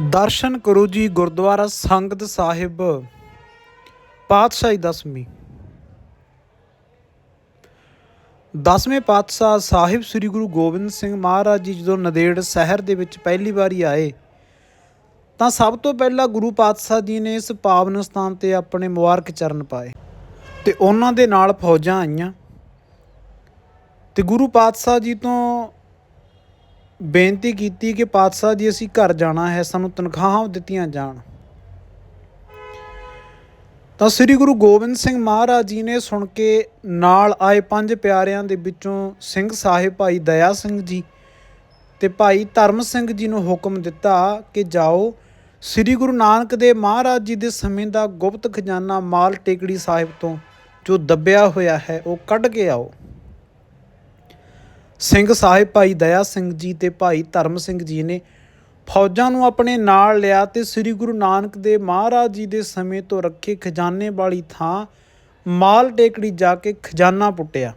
ਦਰਸ਼ਨ ਕਰੋ ਜੀ ਗੁਰਦੁਆਰਾ ਸੰਗਤ ਸਾਹਿਬ, ਪਾਤਸ਼ਾਹੀ ਦਸਵੀਂ। ਦਸਵੇਂ ਪਾਤਸ਼ਾਹ ਸਾਹਿਬ ਸ੍ਰੀ ਗੁਰੂ ਗੋਬਿੰਦ ਸਿੰਘ ਮਹਾਰਾਜ ਜੀ ਜਦੋਂ ਨਦੇੜ ਸ਼ਹਿਰ ਦੇ ਵਿੱਚ ਪਹਿਲੀ ਵਾਰੀ ਆਏ, ਤਾਂ ਸਭ ਤੋਂ ਪਹਿਲਾਂ ਗੁਰੂ ਪਾਤਸ਼ਾਹ ਜੀ ਨੇ ਇਸ ਪਾਵਨ ਸਥਾਨ ਤੇ ਆਪਣੇ ਮੁਬਾਰਕ ਚਰਨ ਪਾਏ ਤੇ ਉਹਨਾਂ ਦੇ ਨਾਲ ਫੌਜਾਂ ਆਈਆਂ ਤੇ ਗੁਰੂ ਪਾਤਸ਼ਾਹ ਜੀ ਤੋਂ ਬੇਨਤੀ ਕੀਤੀ ਕਿ ਪਾਤਸ਼ਾਹ ਜੀ, ਅਸੀਂ ਘਰ ਜਾਣਾ ਹੈ, ਸਾਨੂੰ ਤਨਖਾਹਾਂ ਦਿੱਤੀਆਂ ਜਾਣ। ਤਾਂ ਸ੍ਰੀ ਗੁਰੂ ਗੋਬਿੰਦ ਸਿੰਘ ਮਹਾਰਾਜ ਜੀ ਨੇ ਸੁਣ ਕੇ ਨਾਲ ਆਏ ਪੰਜ ਪਿਆਰਿਆਂ ਦੇ ਵਿੱਚੋਂ ਸਿੰਘ ਸਾਹਿਬ ਭਾਈ ਦਇਆ ਸਿੰਘ ਜੀ ਤੇ ਭਾਈ ਧਰਮ ਸਿੰਘ ਜੀ ਨੂੰ ਹੁਕਮ ਦਿੱਤਾ ਕਿ ਜਾਓ। ਸ੍ਰੀ ਗੁਰੂ ਨਾਨਕ ਦੇਵ ਮਹਾਰਾਜ ਜੀ ਦੇ ਸਮੇਂ ਦਾ ਗੁਪਤ ਖਜ਼ਾਨਾ ਮਾਲ ਟੇਕੜੀ ਸਾਹਿਬ ਤੋਂ ਜੋ ਦੱਬਿਆ ਹੋਇਆ ਹੈ, ਉਹ ਕੱਢ ਕੇ ਆਓ। ਸਿੰਘ ਸਾਹਿਬ ਭਾਈ ਦਇਆ ਸਿੰਘ ਜੀ ਤੇ ਭਾਈ ਧਰਮ ਸਿੰਘ ਜੀ ਨੇ ਫੌਜਾਂ ਨੂੰ ਆਪਣੇ ਨਾਲ ਲਿਆ ਤੇ ਸ੍ਰੀ ਗੁਰੂ ਨਾਨਕ ਦੇਵ ਮਹਾਰਾਜ ਜੀ ਦੇ ਸਮੇਂ ਤੋਂ ਰੱਖੇ ਖਜ਼ਾਨੇ ਵਾਲੀ ਥਾਂ ਮਾਲ ਟੇਕੜੀ ਜਾ ਕੇ ਖਜ਼ਾਨਾ ਪੁੱਟਿਆ।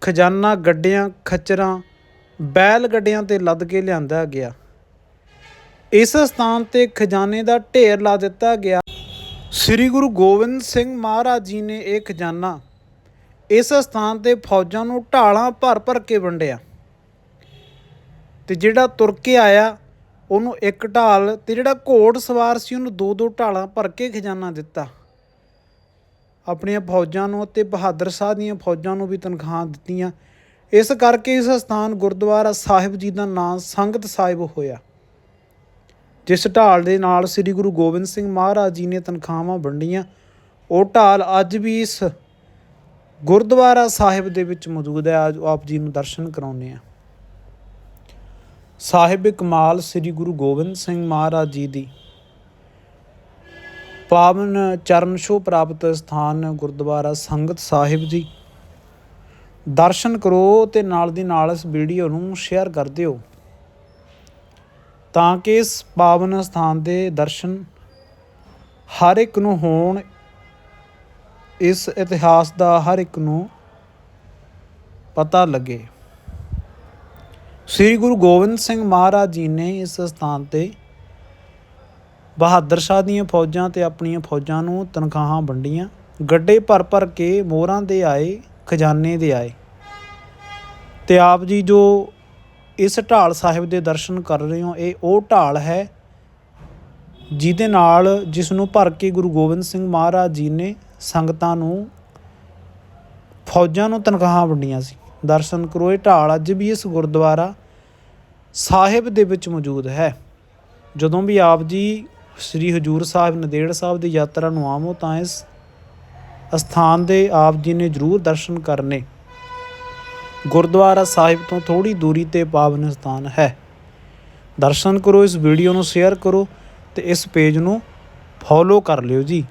ਖਜ਼ਾਨਾ ਗੱਡਿਆਂ, ਖੱਚਰਾਂ, ਬੈਲ ਗੱਡਿਆਂ ਤੇ ਲੱਦ ਕੇ ਲਿਆਂਦਾ ਗਿਆ। ਇਸ ਸਥਾਨ ਤੇ ਖਜ਼ਾਨੇ ਦਾ ਢੇਰ ਲਾ ਦਿੱਤਾ ਗਿਆ। ਸ੍ਰੀ ਗੁਰੂ ਗੋਬਿੰਦ ਸਿੰਘ ਮਹਾਰਾਜ ਜੀ ਨੇ ਇਹ ਖਜ਼ਾਨਾ ਇਸ ਸਥਾਨ ਤੇ ਫੌਜਾਂ ਨੂੰ ਢਾਲਾਂ ਭਰ ਭਰ ਕੇ ਵੰਡਿਆ। ਤੇ ਜਿਹੜਾ ਤੁਰ ਕੇ ਆਇਆ, ਉਹਨੂੰ ਇੱਕ ਢਾਲ ਤੇ ਜਿਹੜਾ ਘੋੜ ਸਵਾਰ ਸੀ, ਉਹਨੂੰ ਦੋ ਦੋ ਢਾਲਾਂ ਭਰ ਕੇ ਖਜ਼ਾਨਾ ਦਿੱਤਾ। ਆਪਣੀਆਂ ਫੌਜਾਂ ਨੂੰ ਅਤੇ ਬਹਾਦਰ ਸ਼ਾਹ ਦੀਆਂ ਫੌਜਾਂ ਨੂੰ ਵੀ ਤਨਖਾਹਾਂ ਦਿੱਤੀਆਂ। ਇਸ ਕਰਕੇ ਇਸ ਸਥਾਨ ਗੁਰਦੁਆਰਾ ਸਾਹਿਬ ਜੀ ਦਾ ਨਾਮ ਸੰਗਤ ਸਾਹਿਬ ਹੋਇਆ। ਜਿਸ ਢਾਲ ਦੇ ਨਾਲ ਸ੍ਰੀ ਗੁਰੂ ਗੋਬਿੰਦ ਸਿੰਘ ਮਹਾਰਾਜ ਜੀ ਨੇ ਤਨਖਾਹਾਂ ਵੰਡੀਆਂ। ਉਹ ਢਾਲ ਅੱਜ ਵੀ ਇਸ ਗੁਰਦੁਆਰਾ ਸਾਹਿਬ ਦੇ ਵਿੱਚ ਮੌਜੂਦ ਹੈ। ਅੱਜ ਆਪ ਜੀ ਨੂੰ ਦਰਸ਼ਨ ਕਰਾਉਂਦੇ ਆ ਸਾਹਿਬ ਕਮਾਲ ਸ੍ਰੀ ਗੁਰੂ ਗੋਬਿੰਦ ਸਿੰਘ ਮਹਾਰਾਜ ਜੀ ਦੀ ਪਾਵਨ ਚਰਨ ਛੋਹ ਪ੍ਰਾਪਤ ਸਥਾਨ ਗੁਰਦੁਆਰਾ ਸੰਗਤ ਸਾਹਿਬ ਜੀ ਦਰਸ਼ਨ ਕਰੋ ਤੇ ਨਾਲ ਦੀ ਨਾਲ ਇਸ ਵੀਡੀਓ ਨੂੰ ਸ਼ੇਅਰ ਕਰ ਦਿਓ ਤਾਂ ਕਿ ਇਸ ਪਾਵਨ ਸਥਾਨ ਦੇ ਦਰਸ਼ਨ ਹਰ ਇੱਕ ਨੂੰ ਹੋਣ ਇਸ ਇਤਿਹਾਸ ਦਾ ਹਰ ਇੱਕ ਨੂੰ ਪਤਾ ਲੱਗੇ। ਸ੍ਰੀ ਗੁਰੂ ਗੋਬਿੰਦ ਸਿੰਘ ਮਹਾਰਾਜ ਜੀ ਨੇ ਇਸ ਸਥਾਨ ਤੇ ਬਹਾਦਰ ਸ਼ਾਹ ਦੀਆਂ ਫੌਜਾਂ ਤੇ ਆਪਣੀਆਂ ਫੌਜਾਂ ਨੂੰ ਤਨਖਾਹਾਂ ਵੰਡੀਆਂ। ਗੱਡੇ ਭਰ ਭਰ ਕੇ ਮੋਹਰਾਂ ਦੇ ਆਏ, ਖਜ਼ਾਨੇ ਦੇ ਆਏ। ਤੇ ਆਪ ਜੀ ਜੋ ਇਸ ਢਾਲ ਸਾਹਿਬ ਦੇ ਦਰਸ਼ਨ ਕਰ ਰਹੇ ਹੋ, ਇਹ ਉਹ ਢਾਲ ਹੈ, ਜਿਹਦੇ ਨਾਲ ਜਿਸ ਨੂੰ ਭਰ ਕੇ ਗੁਰੂ ਗੋਬਿੰਦ ਸਿੰਘ ਮਹਾਰਾਜ ਜੀ ਨੇ ਸੰਗਤਾਂ ਨੂੰ ਫੌਜਾਂ ਨੂੰ ਤਨਖਾਹਾਂ ਵੰਡੀਆਂ ਸੀ। ਦਰਸ਼ਨ ਕਰੋ, ਇਹ ਢਾਲ ਅੱਜ ਵੀ ਇਸ ਗੁਰਦੁਆਰਾ ਸਾਹਿਬ ਦੇ ਵਿੱਚ ਮੌਜੂਦ ਹੈ। ਜਦੋਂ ਵੀ ਆਪ ਜੀ ਸ੍ਰੀ ਹਜੂਰ ਸਾਹਿਬ, ਨਦੇੜ ਸਾਹਿਬ ਦੀ ਯਾਤਰਾ ਨੂੰ ਆਵੋ, ਤਾਂ ਇਸ ਅਸਥਾਨ ਦੇ ਆਪ ਜੀ ਨੇ ਜ਼ਰੂਰ ਦਰਸ਼ਨ ਕਰਨੇ। ਗੁਰਦੁਆਰਾ ਸਾਹਿਬ ਤੋਂ ਥੋੜੀ ਦੂਰੀ ਤੇ ਪਾਵਨ ਸਥਾਨ ਹੈ। ਦਰਸ਼ਨ ਕਰੋ, ਇਸ ਵੀਡੀਓ ਨੂੰ ਸ਼ੇਅਰ ਕਰੋ ਤੇ ਇਸ ਪੇਜ ਨੂੰ ਫੋਲੋ ਕਰ ਲਿਓ ਜੀ।